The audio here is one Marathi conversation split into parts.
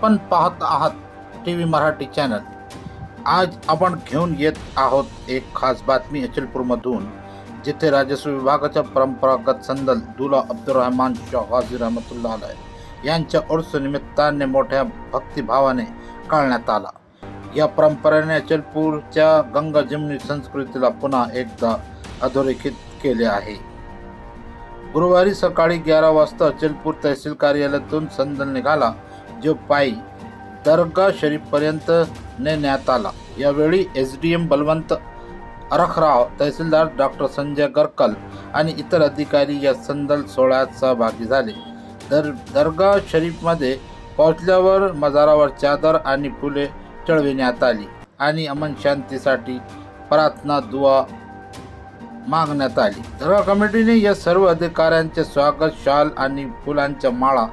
आपण पाहत आहात टी व्ही मराठी चॅनल. आज आपण घेऊन येत आहोत एक खास बातमी अचलपूरमधून जिथे राजस्व विभागाच्या परंपरागत संदल दुला अब्दुलरहमान शाह गाझी रहमतुल्ला अलैह यांच्या उर्स निमित्ताने मोठ्या भक्तिभावाने काढण्यात आला. या परंपरेने अचलपूरच्या गंगा जमनी संस्कृतीला पुन्हा एकदा अधोरेखित केले आहे. गुरुवारी सकाळी ग्यारा वाजता अचलपूर तहसील कार्यालयातून संदल निघाला. जो पायी दर्गा शरीफपर्यंत नेण्यात आला. यावेळी S D M Balwant Arakhrao tehsildar doctor Sanjay Garkal आणि इतर अधिकारी या संदल सोहळ्यात सहभागी झाले. दर दर्गा शरीफमध्ये पोहोचल्यावर मजारावर चादर आणि फुले चढविण्यात आली आणि अमन शांतीसाठी प्रार्थना दुवा मागण्यात आली. दर्गा कमिटीने या सर्व अधिकाऱ्यांचे स्वागत शाल आणि फुलांच्या माळा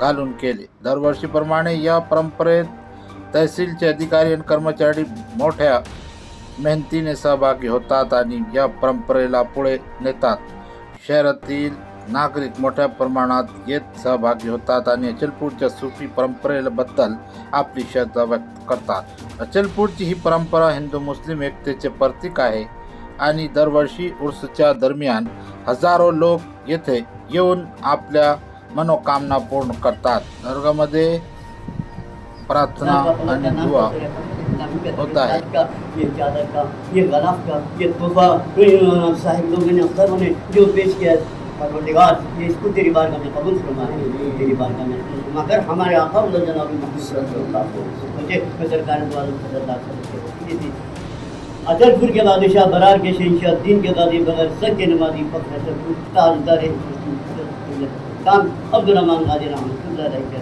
घालून केले. दरवर्षीप्रमाणे या परंपरेत तहसीलचे अधिकारी आणि कर्मचारी मोठ्या मेहनतीने सहभागी होतात आणि या परंपरेला पुढे नेतात. शहरातील नागरिक मोठ्या प्रमाणात येत सहभागी होतात आणि अचलपूरच्या सुफी परंपरेबद्दल आपली श्रद्धा व्यक्त करतात. अचलपूरची ही परंपरा हिंदू मुस्लिम एकतेचे प्रतीक आहे आणि दरवर्षी उर्सच्या दरम्यान हजारो लोक येथे येऊन आपल्या मनोकामना पूर्ण करतात. दर्गामध्ये प्रार्थना आणि दुआ होता है का ये चादर का ये गलाफ का ये तोहफा इन साहिब लोगों ने अफसरों ने जो पेश किया परवरदिगार ये इसको तेरी बारगाह में कबूल फरमा तेरी बारगाह में कबूल फरमा कर हमारे आका उल्ला जनाब मोहम्मद सल्लल्लाहु अलैहि वसल्लम मुझे मैं सरकार दो आलम सल्लल्लाहु अलैहि वसल्लम की थी अचलपुर के बादशाह बरार के शहनशाह दिन के दादी बगैर सच के नमाजी फख्र अचलपुर ताजदार काम अब्दुलरहमान गाजी रहमतुल्लाह अलैह के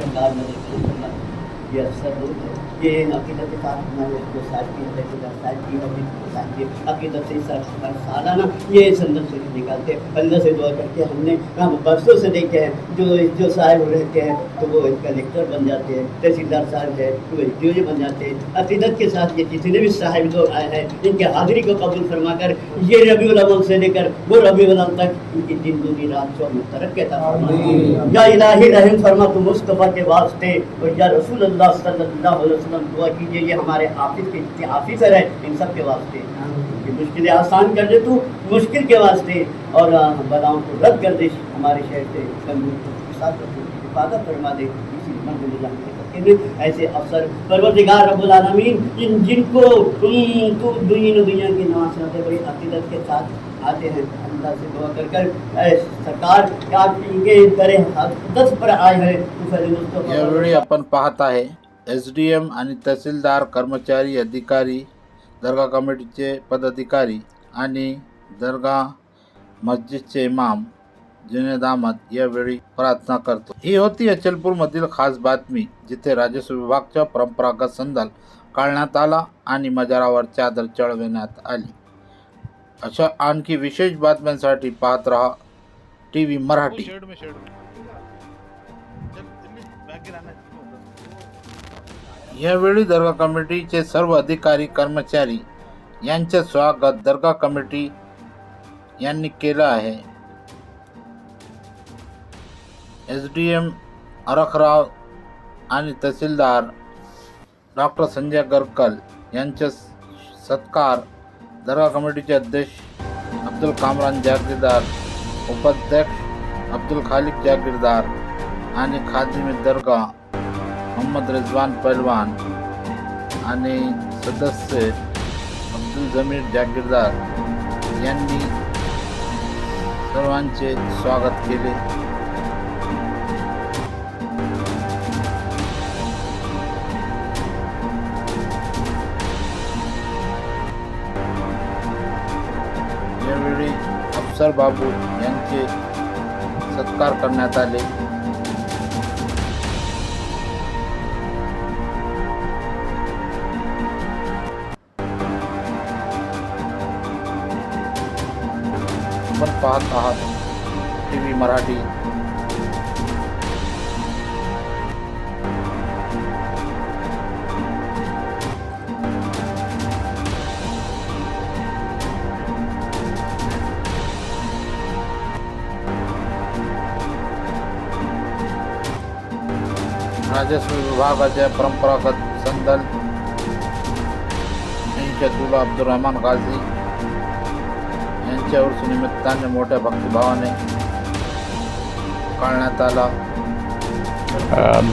सरकार में ये अफसर लोग हैं ये अकीदत के साथ हमारे जो साथ की है जो साथ की है जिसके साथ की अकीदत से सर हर सालाना ये संदल शरीफ निकालते हैं अल्लाह से दुआ करके हमने हम बरसों से देखे हैं जो जो साहब रहते हैं तो वो कलेक्टर बन जाते हैं तहसीलदार साहब है तो वो एस बन जाते हैं अकीदत के साथ ये जितने भी साहिब लोग आए हैं इनके हाजिरी को कबूल फरमा कर ये रबी अव्वल से लेकर वो रबी अव्वल तक इनकी दिन दूनी रात सौ में तरक्की अता फरमा या इलाही रहम फरमा तो मुस्तफ़ा के वास्ते और या रसूल अल्लाह सल्लल्लाहु अलैहि اللہ صلی اللہ علیہ وسلم دعا کیجیے، یہ ہمارے حافظ کے جتنے آفیسر ہیں، ان سب کے واسطے۔ یہ مشکلیں آسان کر دے تو مشکل کے واسطے۔ اور بلاؤں کو رد کر دے ہمارے شہر سے حفاظت فرما دے۔ اسی منظر ایسے افسر، پروردگار رب العالمین جن جن کو تو دنیا دنیا کی نواز بڑی عقیدت کے ساتھ آتے ہیں۔ अल्लाह से दुआ कर कर सरकार क्या इनके तरह दस पर आए हैं। मुस्तफ़ा यावेळी आपण पाहत आहे। एस डी एम आणि तहसीलदार कर्मचारी अधिकारी दर्गा कमिटीचे पदाधिकारी आणि दर्गा मस्जिदचे इमाम जुनेद अहमद यावेळी प्रार्थना करतो. ही होती अचलपूरमधील खास बातमी जिथे राजस्व विभागच्या परंपरागत संदल काढण्यात आला आणि मजारावर चादर चढविण्यात आली. अशा आणखी विशेष बातम्यांसाठी पाहत रहा टी व्ही मराठी यावेळी दर्गा कमिटीचे सर्व अधिकारी कर्मचारी यांचे स्वागत दर्गा कमिटी यांनी केलं आहे. एस डी एम अरखराव आणि तहसीलदार डॉक्टर संजय गरकल यांचे सत्कार दरगाह कमिटीचे अध्यक्ष अब्दुल कामरान जागीरदार उपाध्यक्ष अब्दुल खालिक जागीरदार आणि खादिम दर्गा मोहम्मद रिजवान पहलवान आणि सदस्य अब्दुल जमीर जागीरदार यांनी सर्वांचे स्वागत केले. अफसर बाबू यांचे सत्कार करण्यात आले. आपण पाहत आहात टी व्ही मराठी. राजस्व विभागाच्या परंपरागत संदल यांच्या तुला अब्दुल रहमान गाझी यांच्या निमित्ताने मोठ्या भक्तिभावाने काढण्यात आला.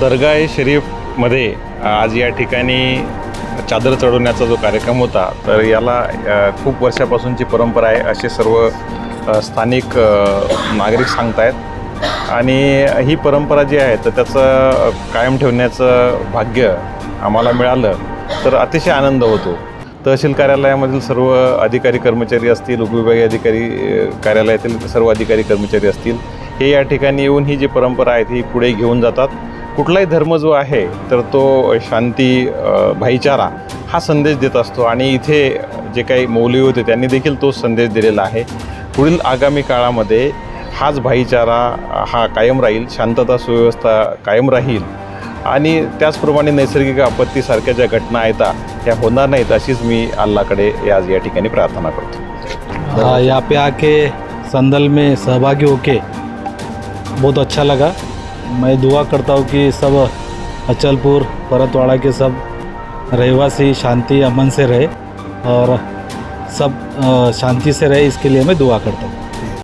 दर्गा ए शरीफमध्ये आज या ठिकाणी चादर चढवण्याचा जो कार्यक्रम होता तर याला खूप वर्षापासूनची परंपरा आहे असे सर्व स्थानिक नागरिक नागरिक सांगतायत. आणि ही परंपरा जी आहे तर त्याचं कायम ठेवण्याचं भाग्य आम्हाला मिळालं तर अतिशय आनंद होतो. तहसील कार्यालयामधील सर्व अधिकारी कर्मचारी असतील उपविभागीय अधिकारी कार्यालयातील सर्व अधिकारी कर्मचारी असतील हे या ठिकाणी येऊन ही जी परंपरा आहे ती पुढे घेऊन जातात. कुठलाही धर्म जो आहे तर तो शांती भाईचारा हा संदेश देत असतो आणि इथे जे काही मौली होते त्यांनी देखील तोच संदेश दिलेला आहे. पुढील आगामी काळामध्ये हाच भाईचारा हा कायम राहील शांतता सुव्यवस्था कायम राहील. आणि त्याचप्रमाणे नैसर्गिक आपत्तीसारख्या ज्या घटना आहेत त्या होणार नाहीत अशीच मी अल्लाकडे आज या ठिकाणी प्रार्थना करतो. या यहाँ पे आके संदल में सहभागी होके बहुत अच्छा लगा। मैं दुआ करता हूँ कि सब अचलपुर परतवाड़ा के सब रहवासी शांति अमन से रहे और सब शांति से रहे इसके लिए मैं दुआ करता हूँ।